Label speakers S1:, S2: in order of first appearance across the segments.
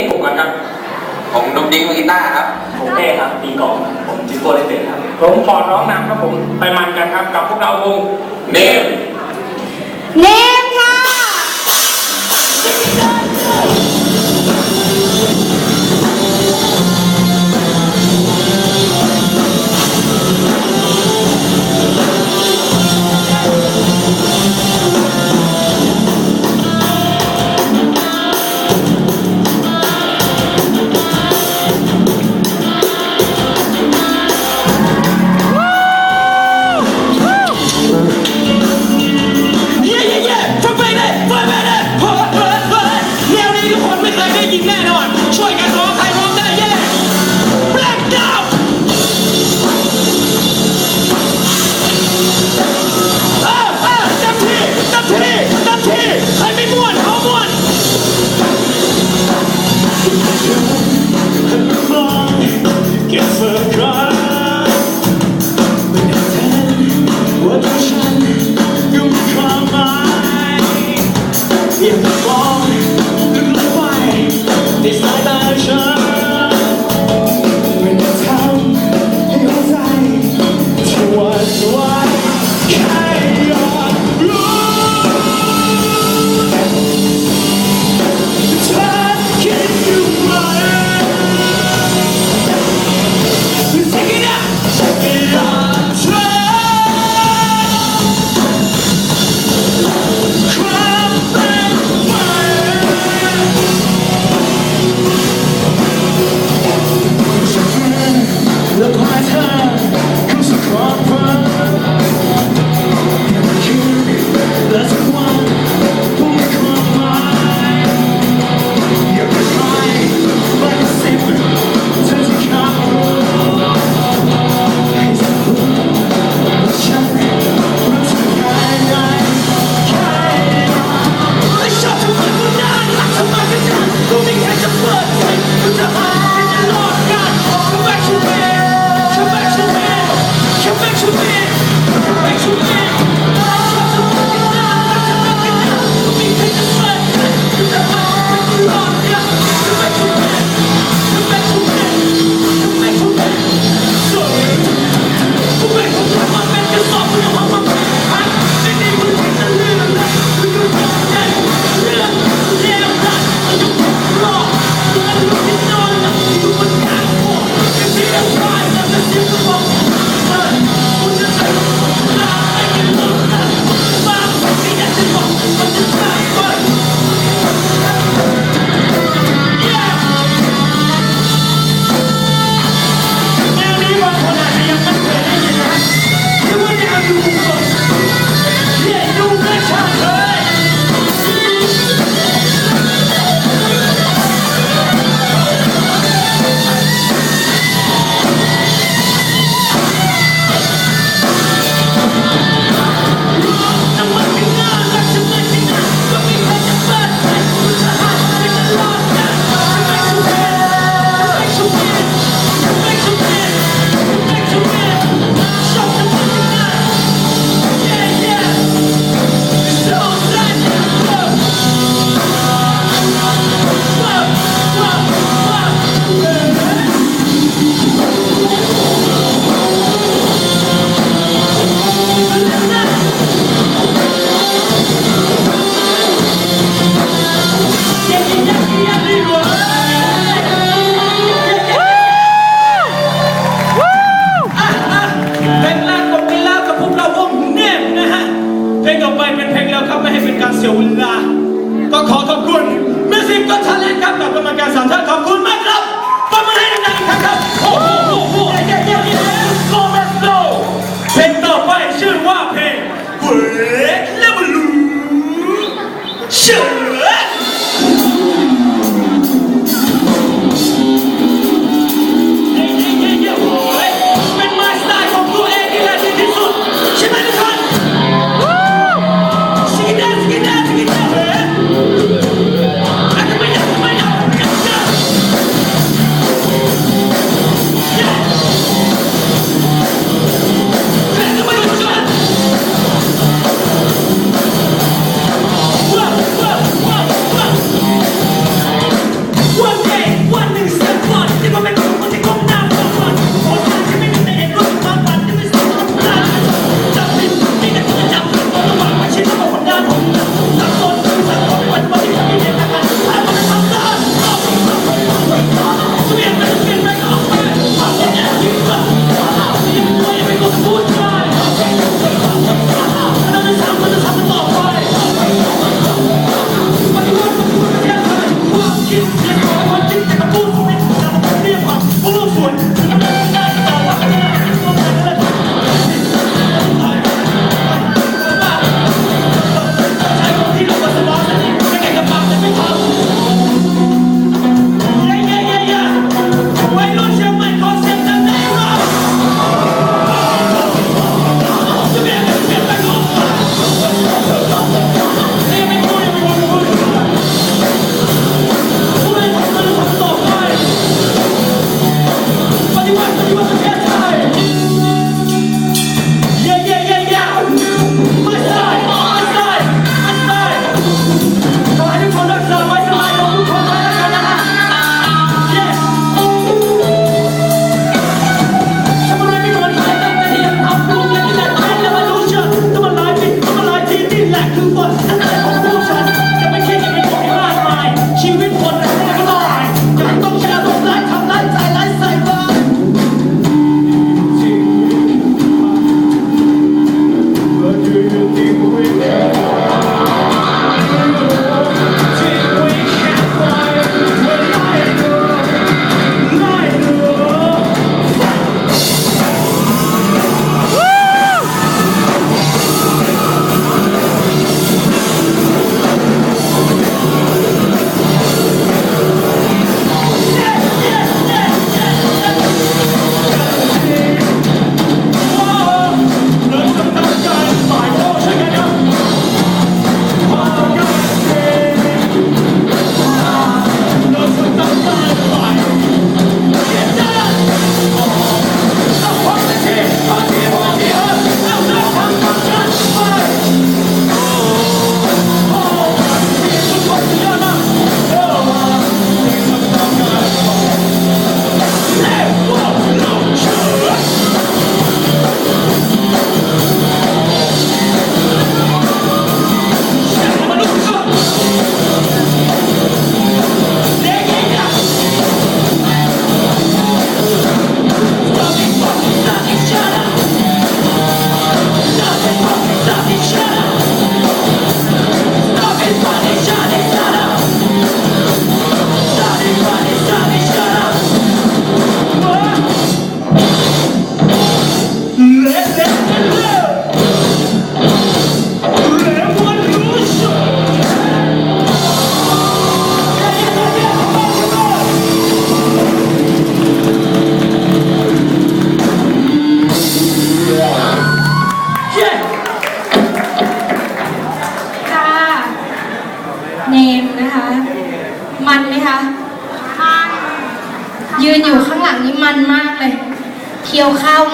S1: ผมก่อนครับ ผมดุ๊กดิ๊กมือกีตาร์ครับ
S2: ผมเต้ครับตีกลองครับผมจิโก้เล่นเบสครับ
S3: ผมปอดร้องนำครับผม ไปมันกันครับ กับพวกเราวง
S1: เนม
S4: เน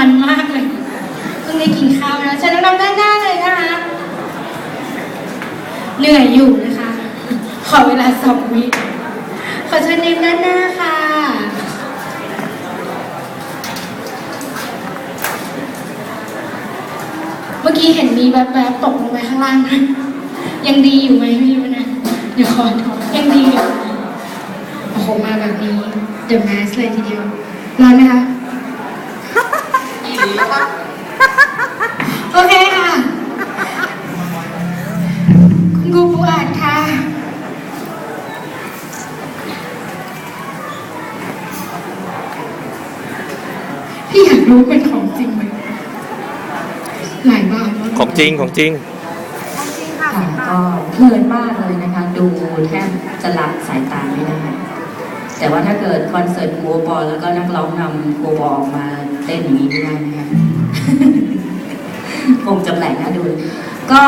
S4: มันมากเลยเพิ่งได้กินข้าวนะเชิญน้องๆด้านหน้าเลยนะคะ เหนื่อยอยู่นะคะ ขอเวลาสองวิขอเชิญเนมด้านหน้าค่ะ เมื่อกี้เห็นมีแวบๆตกลงไปข้างล่างด้วยยังดีอยู่ไหมไม่รู้นะเดี๋ยวขอยังดีอยู่โอ้โหมาแบบนี้ The Mask เลยทีเดียวร้อนไหมคะาทมาก
S1: ของจริงของจริง
S5: ค่ะก็เพลินมากเลยนะคะ ดูแทบจะละสายตาไม่ได้ แต่ว่าถ้าเกิดคอนเสิร์ตกัวบอลแล้วก็นักร้องนำกัวบอลออกมาเต้นอย่างนี้ไม่ได้นะคะ คงจะแปลกน่าดู ก็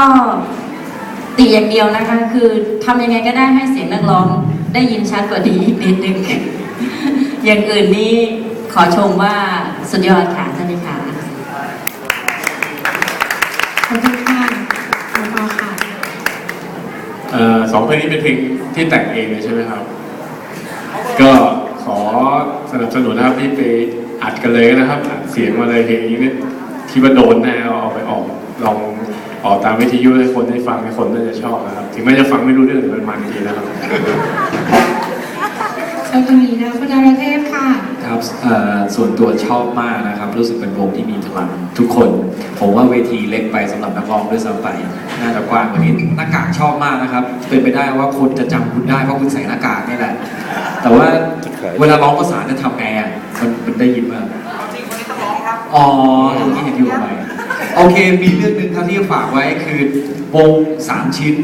S5: ตีอย่างเดียวนะคะ คือทำยังไงก็ได้ให้เสียงนักร้องได้ยินชัดกว่านี้อีกนิดนึง อย่างอื่นนี่ขอชมว่าสุดยอดค่ะ
S6: สองเพลงนี้เป็นเพลงที่แต่งเองเลยใช่ไหมครับ ก็ขอสนับสนุนนะครับที่ไปอัดกันเลยนะครับอัดเสียงมาเลยเพลงนี้เนี่ยคิดว่าโดนแน่เอาไปออกลองออกตามวิทยุให้คนได้ฟังให้คนน่าจะชอบนะครับ ถึงแม้จะฟังไม่รู้เรื่องแต่มันมันดีนะครับ
S4: ชอบตรงนี้นะคุณดารเทพค่ะ
S7: ครับเอ่อส่วนตัวชอบมากนะครับ รู้สึกเป็นวงที่มีพลังทุกคน ผมว่าเวทีเล็กไปสำหรับนักร้องด้วยซ้ำไปน่าจะกว้างกว่านี้หน้ากากชอบมากนะครับ เป็นไปได้ว่าคนจะจำคุณได้เพราะคุณใส่หน้ากากนี่แหละ แต่ว่าเวลาร้องภาษานจะทำไงอะมันมันได้ยินมากอ๋อตรงนี้เห็นอยู่ไหมโอเค มีเรื่องหนึ่งครับที่จะฝากไว้คือวงสามชิ้น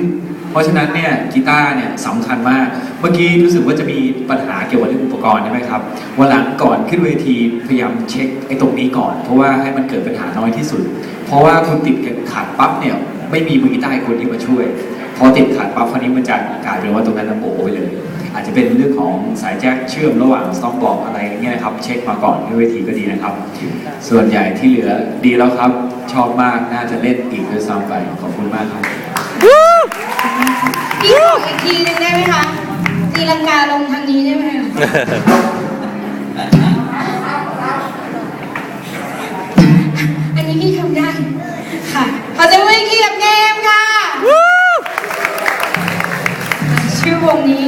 S7: เพราะฉะนั้นเนี่ยกีตาร์เนี่ยสำคัญมาก เมื่อกี้รู้สึกว่าจะมีปัญหาเกี่ยวกับเรื่องอุปกรณ์ใช่ไหมครับวันหลังก่อนขึ้นเวทีพยายามเช็คไอ้ตรงนี้ก่อน เพราะว่าให้มันเกิดปัญหาน้อยที่สุด เพราะว่าคุณติดขัดปั๊บเนี่ยไม่มีมือกีตาร์คนที่มาช่วย พอติดขัดปั๊บคราวนี้มันจะกลายเป็นว่าตรงนั้นระโบไปเลย อาจจะเป็นเรื่องของสายแจ็คเชื่อมระหว่างสต็อกบอกอะไรอย่างเงี้ยนะครับเช็คมาก่อนขึ้นเวทีก็ดีนะครับ ส่วนใหญ่ที่เหลือดีแล้วครับชอบมากน่าจะเล่นอีกด้วยซ้ำไปขอบคุณมากครับ
S4: พี่ขออีกทีหนึงได้ไหมคะตีลังกาลงทางนี้ได้ไหมคะอันนี้พี่ทำได้ค่ะขอจะมืออีกทีกับเนมค่ะ ชื่อวงนี้